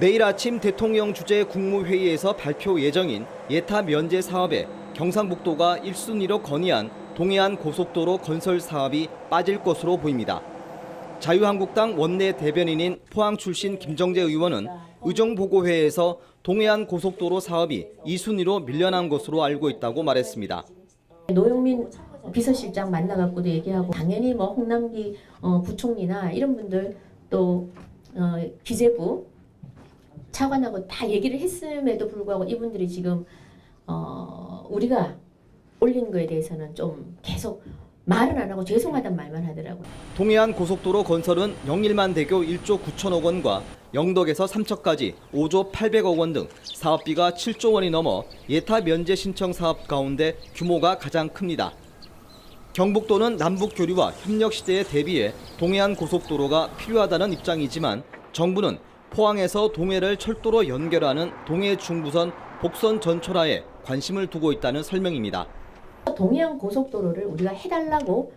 내일 아침 대통령 주재 국무회의에서 발표 예정인 예타 면제 사업에 경상북도가 1순위로 건의한 동해안 고속도로 건설 사업이 빠질 것으로 보입니다. 자유한국당 원내 대변인인 포항 출신 김정재 의원은 의정보고회에서 동해안 고속도로 사업이 2순위로 밀려난 것으로 알고 있다고 말했습니다. 노영민 비서실장 만나갖고도 얘기하고 당연히 뭐 홍남기 어, 부총리나 이런 분들 또 어, 기재부 차관하고 다 얘기를 했음에도 불구하고 이분들이 지금 어, 우리가 올린 거에 대해서는 좀 계속 말은 안 하고 죄송하단 말만 하더라고요. 동해안 고속도로 건설은 영일만 대교 1조 9천억 원과 영덕에서 삼척까지 5조 800억 원 등 사업비가 7조 원이 넘어 예타 면제 신청 사업 가운데 규모가 가장 큽니다. 경북도는 남북 교류와 협력 시대에 대비해 동해안 고속도로가 필요하다는 입장이지만 정부는 포항에서 동해를 철도로 연결하는 동해 중부선 복선 전철화에 관심을 두고 있다는 설명입니다. 동해안 고속도로를 우리가 해달라고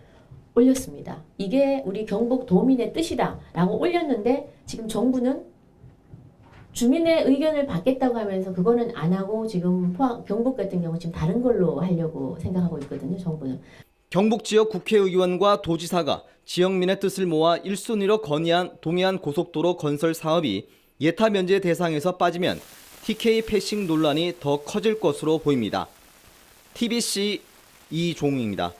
올렸습니다. 이게 우리 경북 도민의 뜻이다라고 올렸는데 지금 정부는 주민의 의견을 받겠다고 하면서 그거는 안 하고 지금 포항, 경북 같은 경우 지금 다른 걸로 하려고 생각하고 있거든요. 정부는. 경북 지역 국회의원과 도지사가 지역민의 뜻을 모아 1순위로 건의한 동해안 고속도로 건설 사업이 예타 면제 대상에서 빠지면 TK 패싱 논란이 더 커질 것으로 보입니다. TBC 이종입니다.